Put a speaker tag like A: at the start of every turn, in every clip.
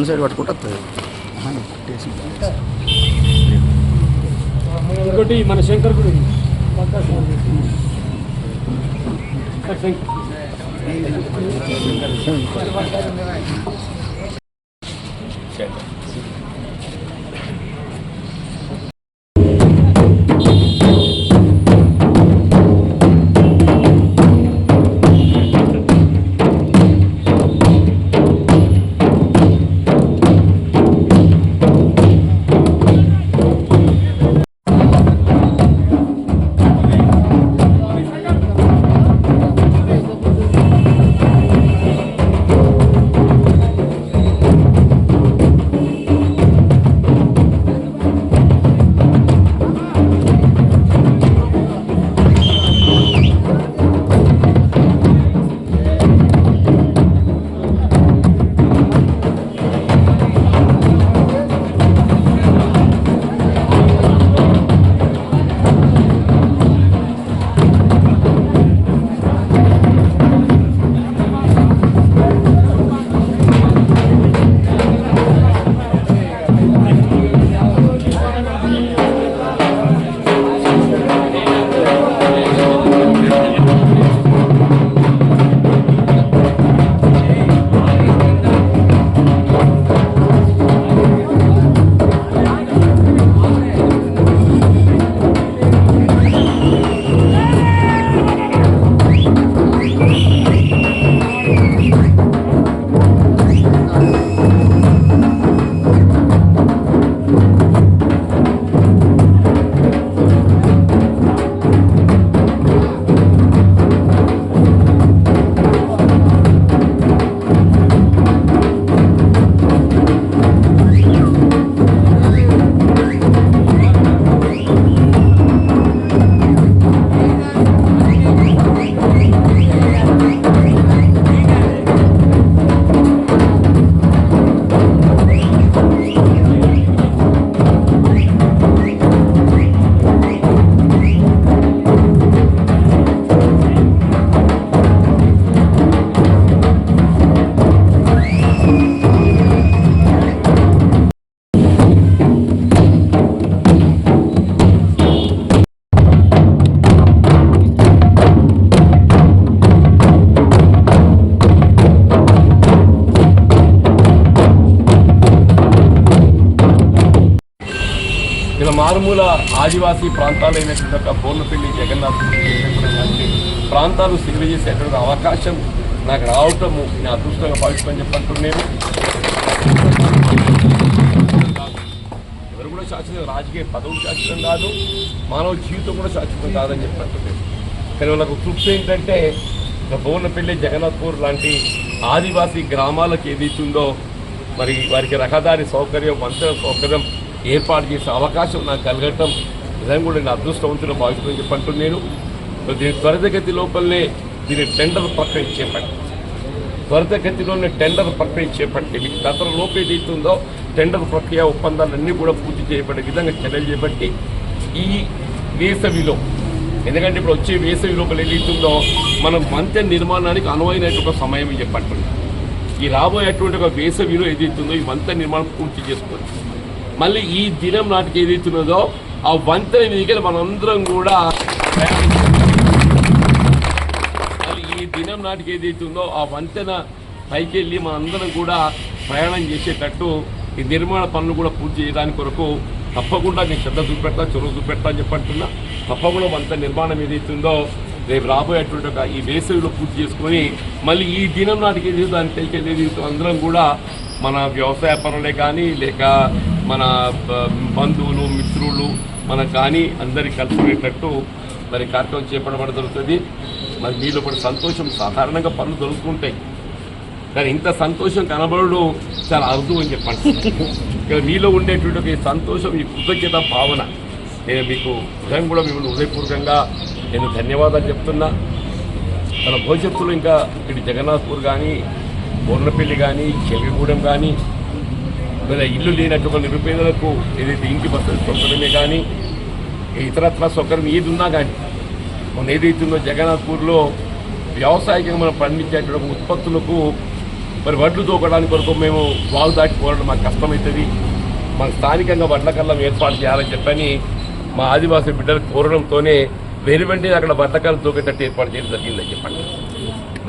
A: One side పట్టుకుంటే వస్తుంది
B: ఇంకోటి మన శంకర్ గుడి. శంకర్.
C: మారుమూల ఆదివాసీ ప్రాంతాలైనటువంటి ఒక బోర్లపల్లి జగన్నాథ్ ప్రాంతాలు సేవ చేసేటువంటి అవకాశం నాకు రావటము నేను అదృష్టంగా భావిస్తామని చెప్పంటున్నాను ఎవరు కూడా శాశ్వతం రాజకీయ పదవులు శాశ్వతం కాదు మానవ జీవితం కూడా శాశ్వతం కాదని చెప్పంటున్నాను కానీ వాళ్ళకు తృప్తి ఏంటంటే బోర్లపల్లి జగన్నాథ్పూర్ లాంటి ఆదివాసీ గ్రామాలకు ఏదైతుందో మరి వారికి రహదారి సౌకర్యం వంతెన సౌకర్యం ఏర్పాటు చేసే అవకాశం నాకు కలగటం నిజంగా కూడా నేను అదృష్టవంతులు భావిస్తుందని చెప్పంటున్నాను నేను దీని త్వరితగతి లోపలనే దీని టెండర్ ప్రక్రియ చేపట్టి త్వరితగతిలోనే టెండర్ ప్రక్రియ చేపట్టి మీకు గత లోపు ఏదైతుందో టెండర్ ప్రక్రియ ఒప్పందాలన్నీ కూడా పూర్తి చేయబడే విధంగా చర్యలు చేపట్టి ఈ వేసవిలో ఎందుకంటే ఇప్పుడు వచ్చే వేసవి లోపల ఏదైతుందో మనం మంత్య నిర్మాణానికి అనువైనటువంటి ఒక సమయం చెప్పండి ఈ రాబోయేటువంటి ఒక వేసవిలో ఏదైతుందో ఈ మంత్య నిర్మాణం పూర్తి చేసుకోవచ్చు మళ్ళీ ఈ దినం నాటికి ఏదైతున్నదో ఆ వంతెన మీదకి మనందరం కూడా మళ్ళీ ఈ దినం నాటికి ఏదైతుందో ఆ వంతెన పైకి వెళ్ళి మనందరం కూడా ప్రయాణం చేసేటట్టు ఈ నిర్మాణ పనులు కూడా పూర్తి చేయడానికి కొరకు తప్పకుండా నేను శ్రద్ధ చూపెట్టా చొరవ చూపెట్టా అని చెప్పంటున్నా తప్పకుండా వంత నిర్మాణం ఏదైతుందో రేపు రాబోయేటువంటి ఒక ఈ వేసవిలో పూర్తి చేసుకొని మళ్ళీ ఈ దినం నాటికి ఏది దానికి పైకి అందరం కూడా మన వ్యవసాయ పనులే కానీ లేక మన బంధువులు మిత్రులు మన కానీ అందరికి కలుపుకునేటట్టు మరి కార్యక్రమం చేపట్టబడి దొరుకుతుంది మరి మీలో కూడా సంతోషం సాధారణంగా పనులు దొరుకుతుంటాయి కానీ ఇంత సంతోషం కనబడడం చాలా అరుదు అని చెప్పండి. ఇక్కడ మీలో ఉండేటువంటి ఒక సంతోషం ఈ కృతజ్ఞత భావన నేను మీకు ఉదయం కూడా మిమ్మల్ని హృదయపూర్వకంగా నేను ధన్యవాదాలు చెప్తున్నా. మన భవిష్యత్తులో ఇంకా ఇటు జగన్నాథ్పూర్ కానీ బోర్నపల్లి కానీ చెవిగూడెం కానీ లేదా ఇల్లు లేనటువంటి నిరుపేదలకు ఏదైతే ఇంటి బస్సు సౌకర్యమే కానీ ఇతరత్ర సౌకర్యం ఏది ఉన్నా కానీ మన ఏదైతుందో జగన్నాథ్పూర్లో వ్యవసాయకంగా మనం పండించేటువంటి ఉత్పత్తులకు మరి వడ్లు తోకడానికి కొరకు మేము వాగు దాటిపోవడం మాకు కష్టమవుతుంది మాకు స్థానికంగా వడ్ల ఏర్పాటు చేయాలని చెప్పని మా ఆదివాసీ బిడ్డలు కోరడంతోనే వెరీ వెంటనే అక్కడ వడ్ల తోకేటట్టు ఏర్పాటు చేయడం జరిగిందని చెప్పండి.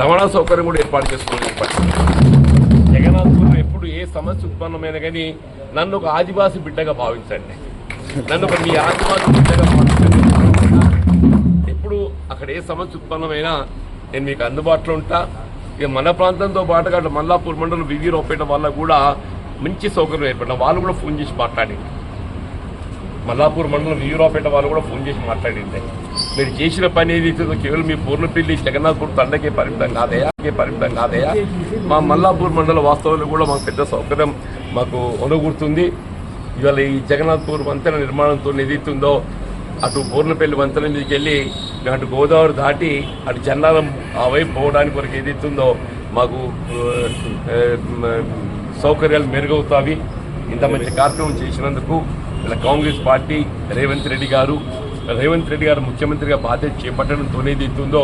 C: రవాణా సౌకర్యం కూడా ఏర్పాటు చేసుకోవాలని చెప్పండి. సమస్య ఉత్పన్నమైన కానీ నన్ను ఒక ఆదివాసీ బిడ్డగా భావించండి. నన్ను ఒక మీ ఆదివాసీ బిడ్డగా భావించండి. ఎప్పుడు అక్కడ ఏ సమస్య ఉత్పన్నమైనా నేను మీకు అందుబాటులో ఉంటా. ఇక మన ప్రాంతంతో పాటుగా అటు మల్లాపూర్ మండలం వివి రోపేట వల్ల కూడా మంచి సౌకర్యం ఏర్పడ్డా వాళ్ళు కూడా ఫోన్ చేసి మాట్లాడింది. మల్లాపూర్ మండలం వీరాపేట వాళ్ళు కూడా ఫోన్ చేసి మాట్లాడింది. మీరు చేసిన పని ఏది? ఇస్తుందో కేవలం మీ పూర్ణపల్లి జగన్నాథ్పూర్ తండకే పరిమితం కాదయా కే పరిమితం కాదయా మా మల్లాపూర్ మండల వాస్తవంలో కూడా మాకు పెద్ద సౌకర్యం మాకు అనుగుర్తుంది ఇవాళ ఈ జగన్నాథ్పూర్ వంతెన నిర్మాణంతో ఏదైతుందో అటు పూర్ణపల్లి వంతెన మీదకి వెళ్ళి అటు గోదావరి దాటి అటు జన్నారం ఆ వైపు పోవడానికి వరకు ఏదైతుందో మాకు సౌకర్యాలు మెరుగవుతాయి. ఇంత మంచి కార్యక్రమం చేసినందుకు ఇలా కాంగ్రెస్ పార్టీ రేవంత్ రెడ్డి గారు రేవంత్ రెడ్డి గారు ముఖ్యమంత్రిగా బాధ్యత చేపట్టడంతో ఏదైతుందో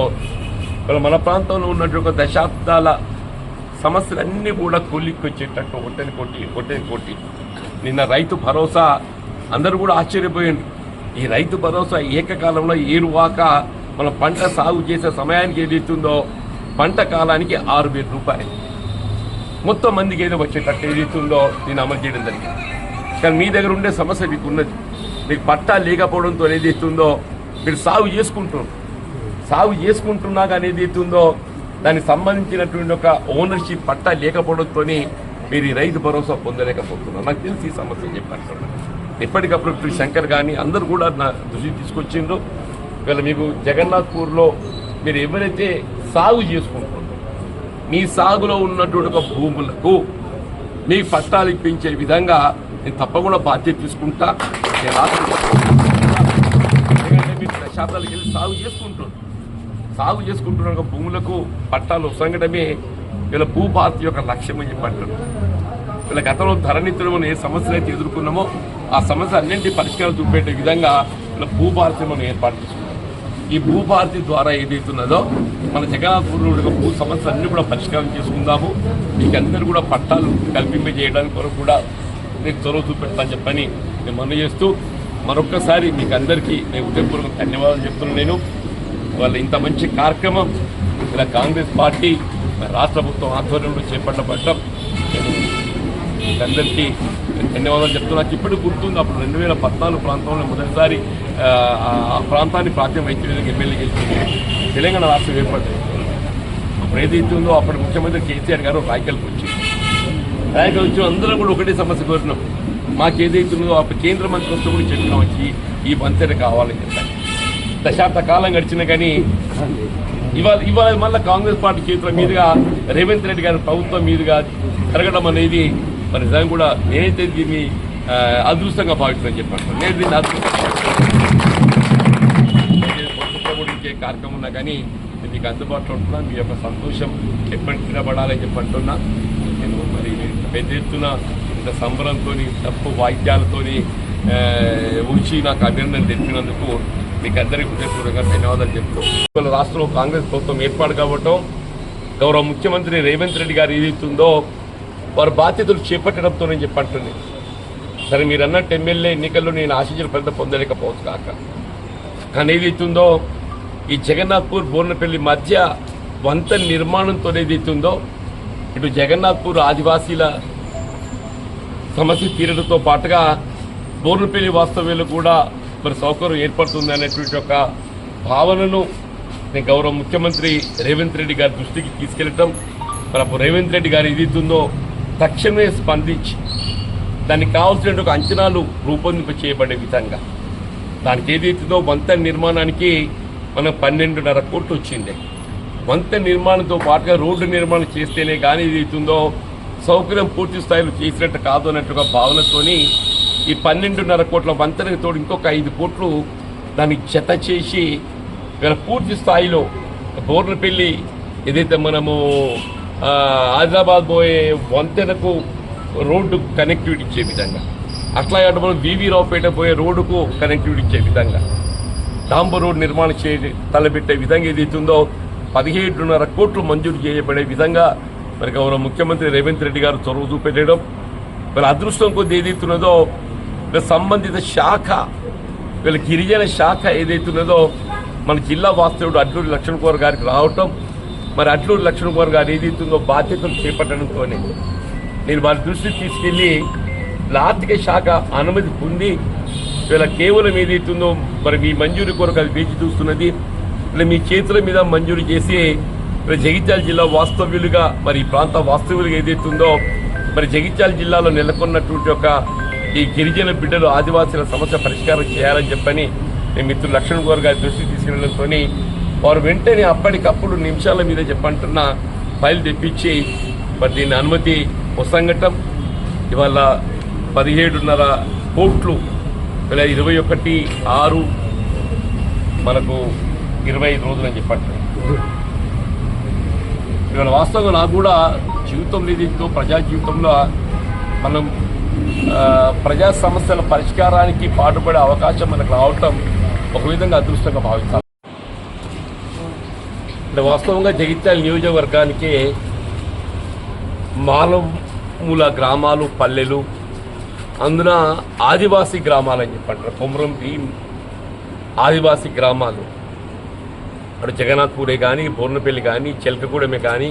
C: ఇలా మన ప్రాంతంలో ఉన్నటువంటి ఒక దశాబ్దాల సమస్యలన్నీ కూడా కూలికొచ్చేటట్టు ఒట్టని కొట్టి ఒట్టని కొట్టి నిన్న రైతు భరోసా అందరూ కూడా ఆశ్చర్యపోయింది ఈ రైతు భరోసా ఏకకాలంలో ఏరువాక మన పంట సాగు చేసే సమయానికి ఏది ఇస్తుందో పంట కాలానికి ఆరు వేల రూపాయలు. మొత్తం మందికి ఏదో వచ్చేటట్టు ఏది ఇస్తుందో దీన్ని అమలు చేయడం జరిగింది. కానీ మీ దగ్గర ఉండే సమస్య మీకు ఉన్నది. మీకు పట్టా లేకపోవడంతో ఏది ఇస్తుందో మీరు సాగు చేసుకుంటున్నారు. సాగు చేసుకుంటున్నా కానీ ఏది ఇస్తుందో దానికి సంబంధించినటువంటి ఒక ఓనర్షిప్ పట్టా లేకపోవడంతో మీరు ఈ రైతు భరోసా పొందలేకపోతున్నారు. నాకు తెలిసి ఈ సమస్య చెప్పాను ఎప్పటికప్పుడు ఇప్పుడు శంకర్ కానీ అందరూ కూడా నా దృష్టి తీసుకొచ్చిండ్రు. ఇవాళ మీకు జగన్నాథ్పూర్లో మీరు ఎవరైతే సాగు చేసుకుంటున్నారో మీ సాగులో ఉన్నటువంటి ఒక భూములకు మీ పట్టాలు ఇప్పించే విధంగా నేను తప్పకుండా బాధ్యత తీసుకుంటా. నేను రాష్ట్ర ఎందుకంటే మీరు దశాబ్దాలకు వెళ్ళి సాగు చేసుకుంటున్నాను సాగు చేసుకుంటున్న భూములకు పట్టాలు వసంగడమే వీళ్ళ భూభారతి యొక్క లక్ష్యం అని చెప్పంటారు. వీళ్ళ గతంలో ధరణితులు మనం ఏ సమస్యలు అయితే ఎదుర్కొన్నామో ఆ సమస్య అన్నింటి పరిష్కారం చూపేట విధంగా వీళ్ళ భూభారతి మనం ఏర్పాటు చేసుకున్నాం ఈ భూభారతి ద్వారా ఏదైతున్నదో మన జగన్నాథ్పూర్లో భూ సమస్యలు అన్ని కూడా పరిష్కారం చేసుకుందాము. మీకు అందరూ కూడా పట్టాలు కల్పింపజేయడానికి వరకు కూడా మీకు చొరవ చూపెడతాను చెప్పని నేను మనవి చేస్తూ మరొక్కసారి మీకు అందరికీ నేను ఉదయపూర్వక ధన్యవాదాలు చెప్తున్నాను నేను. వాళ్ళ ఇంత మంచి కార్యక్రమం ఇలా కాంగ్రెస్ పార్టీ రాష్ట్ర ప్రభుత్వం ఆధ్వర్యంలో చేపట్టబడ్డం. నేను అందరికీ ధన్యవాదాలు చెప్తున్నా. నాకు ఇప్పుడు గుర్తుంది అప్పుడు రెండు వేల పద్నాలుగు ప్రాంతంలో మొదటిసారి ఆ, ప్రాంతాన్ని ప్రాంతీయ వైద్యులకు ఎమ్మెల్యే గెలిచింది. తెలంగాణ రాష్ట్రం ఏర్పడింది. అప్పుడు ఏదైతే ఉందో అప్పుడు ముఖ్యమంత్రి కేసీఆర్ గారు రాయకల్కి వచ్చింది రాయకల్ వచ్చి అందరం కూడా ఒకటే సమస్య కోరినాం మాకు ఏదైతే ఉందో అప్పుడు కేంద్ర మంత్రితో కూడా చెప్పినాం వచ్చి ఈ వంతెన కావాలని చెప్పాను దశాబ్ద కాలం గడిచిన కానీ ఇవాళ ఇవాళ మళ్ళీ కాంగ్రెస్ పార్టీ చేతుల మీదుగా రేవంత్ రెడ్డి గారి ప్రభుత్వం మీదుగా జరగడం అనేది మరి నిజంగా కూడా నేనైతే దీన్ని అదృష్టంగా భావిస్తున్నాను చెప్పాను. నేను దీన్ని అదృష్టంగా కార్యక్రమం ఉన్నా కానీ మీకు అందుబాటులో ఉంటున్నా మీ యొక్క సంతోషం ఎప్పటి తినబడాలని చెప్పి అంటున్నా. పెద్ద ఎత్తున ఇంత సంబరంతో తప్పు వాయిద్యాలతో ఉంచి నాకు అభినందన తెలిపినందుకు మీకు అందరికీ హృదయపూర్వకంగా ధన్యవాదాలు చెప్తూ. ఇవాళ రాష్ట్రంలో కాంగ్రెస్ ప్రభుత్వం ఏర్పాటు కావటం గౌరవ ముఖ్యమంత్రి రేవంత్ రెడ్డి గారు ఏదైతుందో వారి బాధ్యతలు చేపట్టడంతో నేను చెప్పంటుంది సరే మీరు అన్నట్టు ఎమ్మెల్యే ఎన్నికల్లో నేను ఆశించిన ఫలితం పొందలేకపోవచ్చు కాక. కానీ ఏదైతుందో ఈ జగన్నాథ్పూర్ బోర్నపల్లి మధ్య వంత నిర్మాణంతో ఏదైతుందో ఇటు జగన్నాథ్పూర్ ఆదివాసీల సమస్య తీరడంతో పాటుగా బోర్లపల్లి వాస్తవ్యులు కూడా మరి సౌకర్యం ఏర్పడుతుంది అనేటువంటి ఒక భావనను నేను గౌరవ ముఖ్యమంత్రి రేవంత్ రెడ్డి గారి దృష్టికి తీసుకెళ్ళటం. మరి అప్పుడు రేవంత్ రెడ్డి గారు ఏదైతుందో తక్షణమే స్పందించి దానికి కావాల్సిన ఒక అంచనాలు రూపొందింప చేయబడే విధంగా. దానికి ఏదైతుందో వంతెన నిర్మాణానికి మనం పన్నెండున్నర కోట్లు వచ్చింది. వంతెన నిర్మాణంతో పాటుగా రోడ్డు నిర్మాణం చేస్తేనే కానీ ఏదైతుందో సౌకర్యం పూర్తి స్థాయిలో చేసినట్టు కాదు అన్నట్టుగా భావనతోని ఈ పన్నెండున్నర కోట్ల వంతెనకు తోడు ఇంకొక ఐదు కోట్లు దానికి జత చేసి ఇక్కడ పూర్తి స్థాయిలో బోర్నపల్లి ఏదైతే మనము ఆదిలాబాద్ పోయే వంతెనకు రోడ్డు కనెక్టివిటీ ఇచ్చే విధంగా అట్లా అటు మనం వివి రావుపేట పోయే రోడ్డుకు కనెక్టివిటీ ఇచ్చే విధంగా డాంబర్ రోడ్ నిర్మాణం చే తలపెట్టే విధంగా ఏదైతుందో పదిహేడున్నర కోట్లు మంజూరు చేయబడే విధంగా మరి గౌరవ ముఖ్యమంత్రి రేవంత్ రెడ్డి గారు చొరవ చూపెట్టడం మరి అదృష్టం కొద్ది ఏదైతున్నదో సంబంధిత శాఖ వీళ్ళ గిరిజన శాఖ ఏదైతున్నదో మన జిల్లా వాస్తవుడు అడ్లూరి లక్ష్మణ్ కుమార్ గారికి రావటం మరి అడ్లూరి లక్ష్మణ్ కుమార్ గారు ఏదైతుందో బాధ్యతలు చేపట్టడంతోనే నేను వారి దృష్టికి తీసుకెళ్ళి ఆర్థిక శాఖ అనుమతి పొంది వీళ్ళ కేవలం ఏదైతుందో మరి మీ మంజూరు కొరకు అది వేచి చూస్తున్నది. ఇలా మీ చేతుల మీద మంజూరు చేసి మరి జగిత్యాల జిల్లా వాస్తవ్యులుగా మరి ఈ ప్రాంత వాస్తవ్యులుగా ఏదైతుందో మరి జగిత్యాల జిల్లాలో నెలకొన్నటువంటి ఒక ఈ గిరిజన బిడ్డలు ఆదివాసీల సమస్య పరిష్కారం చేయాలని చెప్పని నేను మిత్రులు లక్ష్మణ్ గౌర్ గారి దృష్టికి తీసుకెళ్ళడంతో వారు వెంటనే అప్పటికప్పుడు నిమిషాల మీద చెప్పంటున్న ఫైల్ తెప్పించి మరి దీని అనుమతి ఉపసంగటం. ఇవాళ పదిహేడున్నర కోట్లు ఇరవై ఒకటి ఆరు మనకు ఇరవై ఐదు రోజులు అని చెప్పట్లేదు ఇవాళ వాస్తవంగా నాకు కూడా జీవితం ఏదైతే ప్రజా జీవితంలో మనం ప్రజా సమస్యల పరిష్కారానికి పాటుపడే అవకాశం మనకు రావటం ఒక విధంగా అదృష్టంగా భావిస్తాం అంటే వాస్తవంగా జగిత్యాల నియోజకవర్గానికి మాలమూల గ్రామాలు పల్లెలు అందున ఆదివాసీ గ్రామాలు అని చెప్పంటారు కొమరం భీం ఆదివాసీ గ్రామాలు. అటు జగన్నాథ్పూరే కానీ బోర్నపల్లి కానీ చిలకగూడెమే కానీ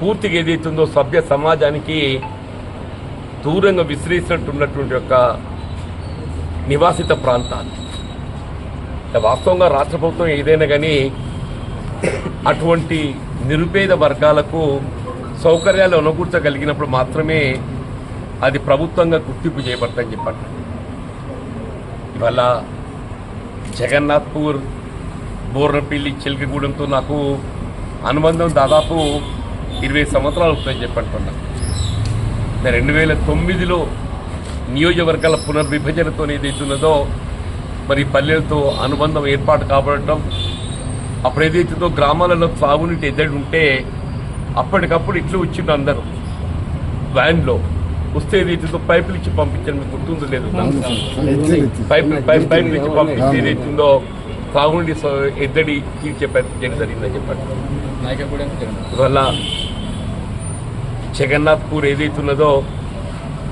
C: పూర్తిగా ఏదైతుందో సభ్య సమాజానికి దూరంగా విసిరేసినట్టున్నటువంటి యొక్క నివాసిత ప్రాంతాలు. వాస్తవంగా రాష్ట్ర ప్రభుత్వం ఏదైనా కానీ అటువంటి నిరుపేద వర్గాలకు సౌకర్యాలు అనుకూర్చగలిగినప్పుడు మాత్రమే అది ప్రభుత్వంగా గుర్తింపు చేయబడతాయని చెప్పండి. ఇవాళ జగన్నాథ్పూర్ బోర్నపల్లి చిలకగూడెంతో నాకు అనుబంధం దాదాపు ఇరవై సంవత్సరాలు అవుతుందని చెప్పంటున్నా నేను రెండు వేల తొమ్మిదిలో నియోజకవర్గాల పునర్విభజనతో ఏదైతున్నదో మరి పల్లెలతో అనుబంధం ఏర్పాటు కాబడటం అప్పుడు ఏదైతుందో గ్రామాలలో తాగునీటి ఎద్దడి ఉంటే అప్పటికప్పుడు ఇట్లు వచ్చిండు అందరూ. వ్యాన్లో వస్తే ఏదైతుందో పైపులు ఇచ్చి పంపించాను మీకు గుర్తుందో లేదు? పైప్ పైప్ పైపులు ఇచ్చి పంపించి ఏదైతుందో తాగునీటి స- ఎద్దడి తీర్చే ప్రయత్నం జరిగిందని చెప్పండి. ఇవల్ల జగన్నాథ్పూర్ ఏదైతున్నదో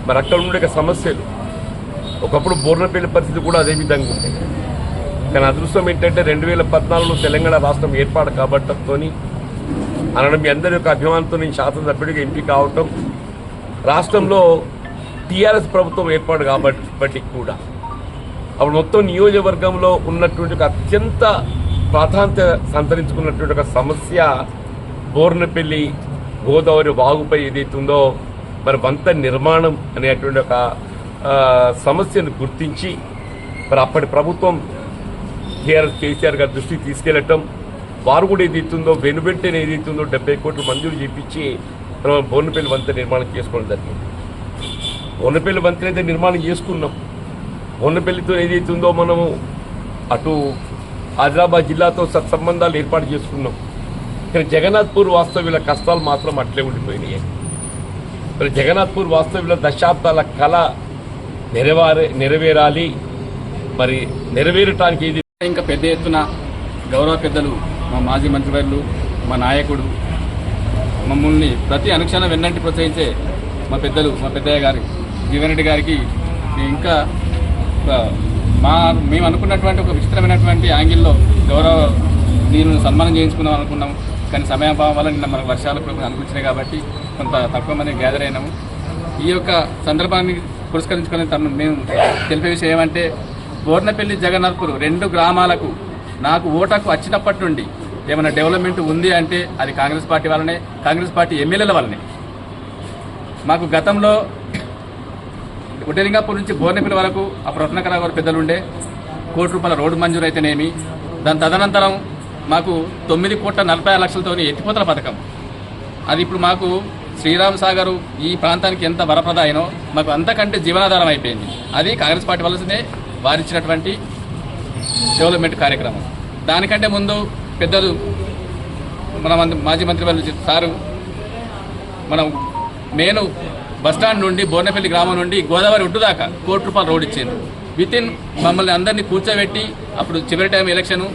C: మరి అక్కడ ఉండే సమస్యలు. ఒకప్పుడు బోర్నపల్లి పరిస్థితి కూడా అదే విధంగా ఉండేది కానీ అదృష్టం ఏంటంటే రెండు వేల పద్నాలుగులో తెలంగాణ రాష్ట్రం ఏర్పాటు కాబట్టంతో అనడం మీ అందరి యొక్క అభిమానంతో నేను శాసనసభ్యుడిగా ఎంపీ కావటం రాష్ట్రంలో టీఆర్ఎస్ ప్రభుత్వం ఏర్పాటు కాబట్టి కూడా. అప్పుడు మొత్తం నియోజకవర్గంలో ఉన్నటువంటి ఒక అత్యంత ప్రాధాన్యత సంతరించుకున్నటువంటి ఒక సమస్య బోర్నపల్లి గోదావరి వాగుపై ఏదైతుందో మరి వంత నిర్మాణం అనేటువంటి ఒక సమస్యను గుర్తించి మరి అప్పటి ప్రభుత్వం టీఆర్ఎస్ కేసీఆర్ గారి దృష్టికి తీసుకెళ్ళటం వారు కూడా ఏదైతుందో వెనువెంటనే ఏదైతుందో డెబ్బై కోట్లు మంజూరు చేపించి మనం బోర్నపల్లి వంత నిర్మాణం చేసుకోవడం జరిగింది. బోర్నపల్లి వంతెన అయితే నిర్మాణం చేసుకున్నాం. బోర్నపల్లితో ఏదైతుందో మనము అటు ఆదిలాబాద్ జిల్లాతో సత్సంబంధాలు ఏర్పాటు చేసుకున్నాం. కానీ జగన్నాథ్పూర్ వాస్తవ్యుల కష్టాలు మాత్రం అట్లే ఉండిపోయినాయి. మరి జగన్నాథ్పూర్ వాస్తవ్యుల దశాబ్దాల కళ నెరవేరే నెరవేరాలి. మరి నెరవేరటానికి ఇది
D: ఇంకా పెద్ద ఎత్తున గౌరవ పెద్దలు మా మాజీ మంత్రివర్యులు మా నాయకుడు మమ్మల్ని ప్రతి అనుక్షణం వెన్నంటి ప్రోత్సహించే మా పెద్దలు మా పెద్దయ్య గారి జీవన్ రెడ్డి గారికి ఇంకా మా మేము అనుకున్నటువంటి ఒక విచిత్రమైనటువంటి యాంగిల్లో గౌరవ నేను సన్మానం చేయించుకుందాం అనుకున్నాం. కానీ సమయాభావం వల్ల నిన్న మనకు వర్షాలు అనిపించినాయి కాబట్టి కొంత తక్కువ మంది గ్యాదర్ అయినాము. ఈ యొక్క సందర్భాన్ని పురస్కరించుకుని తను మేము తెలిపే విషయం ఏమంటే బోర్నపల్లి జగన్నాథ్పూర్ రెండు గ్రామాలకు నాకు ఓటకు వచ్చినప్పటి నుండి ఏమైనా డెవలప్మెంట్ ఉంది అంటే అది కాంగ్రెస్ పార్టీ వల్లనే కాంగ్రెస్ పార్టీ ఎమ్మెల్యేల వల్లనే. మాకు గతంలో ఉడ్డలింగాపూర్ నుంచి బోర్నపల్లి వరకు అప్పుడు రత్నకరావు గారు పెద్దలు ఉండే కోటి రూపాయల రోడ్డు మంజూరు అయితేనేమి దాని తదనంతరం మాకు తొమ్మిది కోట్ల నలభై ఆరు లక్షలతోని ఎత్తిపోతల పథకం. అది ఇప్పుడు మాకు శ్రీరామ్ సాగర్ ఈ ప్రాంతానికి ఎంత వరప్రదాయనో మాకు అంతకంటే జీవనాధారం అయిపోయింది. అది కాంగ్రెస్ పార్టీ వలసనే వారిచ్చినటువంటి డెవలప్మెంట్ కార్యక్రమం. దానికంటే ముందు పెద్దలు మన మంత్రి మాజీ మంత్రి వాళ్ళు సారు మనం నేను బస్టాండ్ నుండి బోర్నపల్లి గ్రామం నుండి గోదావరి ఒడ్డు దాకా కోటి రూపాయలు రోడ్ ఇచ్చింది విత్ ఇన్ మమ్మల్ని అందరినీ కూర్చోబెట్టి అప్పుడు చివరి టైం ఎలక్షను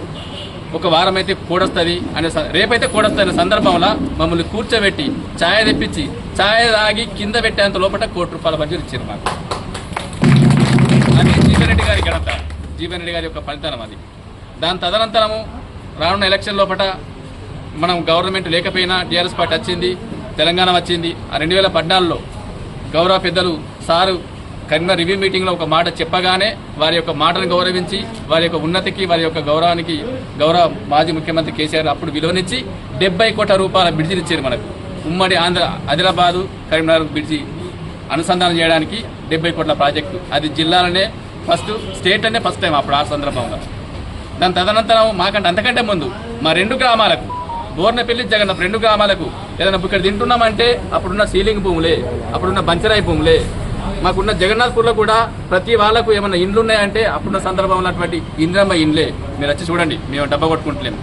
D: ఒక వారం అయితే కూడొస్తుంది అనే రేపైతే కూడొస్తుంది అనే సందర్భంలో మమ్మల్ని కూర్చోబెట్టి ఛాయ్ తెప్పించి ఛాయ తాగి కింద పెట్టేంత లోపల కోటి రూపాయల బడ్జెట్ ఇచ్చారు మాకు. అది జీవన్ రెడ్డి గారి ఘనత. జీవన్ రెడ్డి గారి యొక్క ఫలితానం అది. దాని తదనంతరము రానున్న ఎలక్షన్ లోపల మనం గవర్నమెంట్ లేకపోయినా టీఆర్ఎస్ పార్టీ వచ్చింది తెలంగాణ వచ్చింది. ఆ రెండు వేల పద్నాలుగులో గౌరవ పెద్దలు సారు కరీంనగర్ రివ్యూ మీటింగ్లో ఒక మాట చెప్పగానే వారి యొక్క మాటను గౌరవించి వారి యొక్క ఉన్నతికి వారి యొక్క గౌరవానికి గౌరవ మాజీ ముఖ్యమంత్రి కేసీఆర్ అప్పుడు విలువనిచ్చి డెబ్బై కోట్ల రూపాయల బ్రిడ్జి ఇచ్చారు మనకు. ఉమ్మడి ఆంధ్ర ఆదిలాబాదు కరీంనగర్ బ్రిడ్జి అనుసంధానం చేయడానికి డెబ్బై కోట్ల ప్రాజెక్టు. అది జిల్లాలోనే ఫస్ట్ స్టేట్ అనే ఫస్ట్ టైం అప్పుడు ఆ సందర్భంగా దాని తదనంతరం మాకంటే అంతకంటే ముందు మా రెండు గ్రామాలకు బోర్నపల్లి జగన్న రెండు గ్రామాలకు ఏదైనా ఇక్కడ తింటున్నామంటే అప్పుడున్న సీలింగ్ భూములే అప్పుడున్న బంచరాయి భూములే. మాకున్న జగన్నాథ్పూర్లో కూడా ప్రతి వాళ్ళకు ఏమైనా ఇండ్లు ఉన్నాయంటే అప్పుడున్న సందర్భంలో ఉన్నటువంటి ఇంద్రమ్మ ఇండ్లే. మీరు వచ్చి చూడండి మేము డబ్బా కొట్టుకుంటలేము.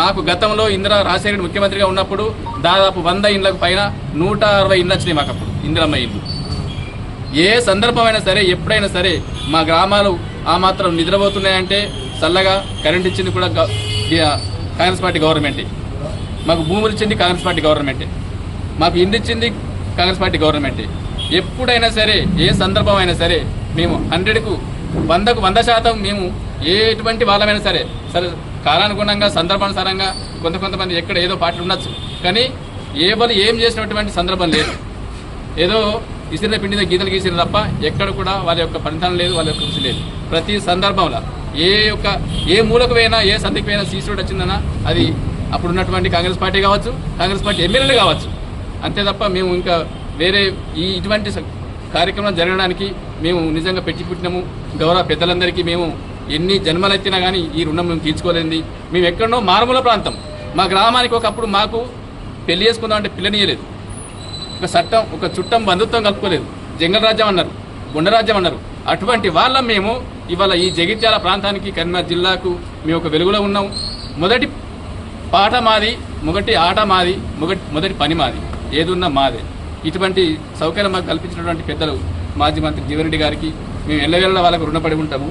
D: మాకు గతంలో ఇందిరా రాజశేఖర ముఖ్యమంత్రిగా ఉన్నప్పుడు దాదాపు వంద ఇండ్లకు పైన నూట అరవై ఇండ్లు వచ్చినాయి మాకు అప్పుడు ఇందిరమ్మ ఇండ్లు. ఏ సందర్భమైనా సరే ఎప్పుడైనా సరే మా గ్రామాలు ఆ మాత్రం నిద్రపోతున్నాయంటే చల్లగా కరెంట్ ఇచ్చింది కూడా కాంగ్రెస్ పార్టీ గవర్నమెంటే. మాకు భూములు ఇచ్చింది కాంగ్రెస్ పార్టీ గవర్నమెంటే మాకు ఇండి ఇచ్చింది కాంగ్రెస్ పార్టీ గవర్నమెంటే ఎప్పుడైనా సరే ఏ సందర్భం అయినా సరే మేము హండ్రెడ్కు వందకు వంద శాతం మేము ఏ ఎటువంటి వాళ్ళమైనా సరే సరే కాలానుగుణంగా సందర్భానుసారంగా కొంత కొంతమంది ఎక్కడ ఏదో పార్టీలు ఉండొచ్చు. కానీ ఏ వాళ్ళు ఏం చేసినటువంటి సందర్భం లేదు. ఏదో ఇసిన పిండిన గీతలు గీసిన తప్ప ఎక్కడ కూడా వాళ్ళ యొక్క ఫలితం లేదు వాళ్ళ యొక్క కృషి లేదు. ప్రతి సందర్భంలో ఏ యొక్క ఏ మూలకు పోయినా ఏ సంధికి పోయినా సీసీరోడ్ వచ్చిందన్నా అది అప్పుడు ఉన్నటువంటి కాంగ్రెస్ పార్టీ కావచ్చు కాంగ్రెస్ పార్టీ ఎమ్మెల్యేలు కావచ్చు. అంతే తప్ప మేము ఇంకా వేరే ఈ ఇటువంటి కార్యక్రమం జరగడానికి మేము నిజంగా పెట్టి పుట్టినాము. గౌరవ పెద్దలందరికీ మేము ఎన్ని జన్మలు ఎత్తినా కానీ ఈ రుణం మేము తీర్చుకోలేంది. మేము ఎక్కడనో మారుమూల ప్రాంతం. మా గ్రామానికి ఒకప్పుడు మాకు పెళ్ళి చేసుకుందాం అంటే పిల్లనియలేదు ఒక చట్టం ఒక చుట్టం బంధుత్వం కలుపుకోలేదు. జంగల్ రాజ్యం అన్నారు గుండరాజ్యం అన్నారు. అటువంటి వాళ్ళ మేము ఇవాళ ఈ జగిత్యాల ప్రాంతానికి కరీంనగర్ జిల్లాకు మేము ఒక వెలుగులో ఉన్నాం. మొదటి పాట మాది మొదటి ఆట మాది మొదటి మొదటి పని మాది ఏదున్నా మాదే. ఇటువంటి సౌకర్యం మాకు కల్పించినటువంటి పెద్దలు మాజీ మంత్రి జీవరెడ్డి గారికి మేము ఎల్లవేళ వాళ్ళకు రుణపడి ఉంటాము.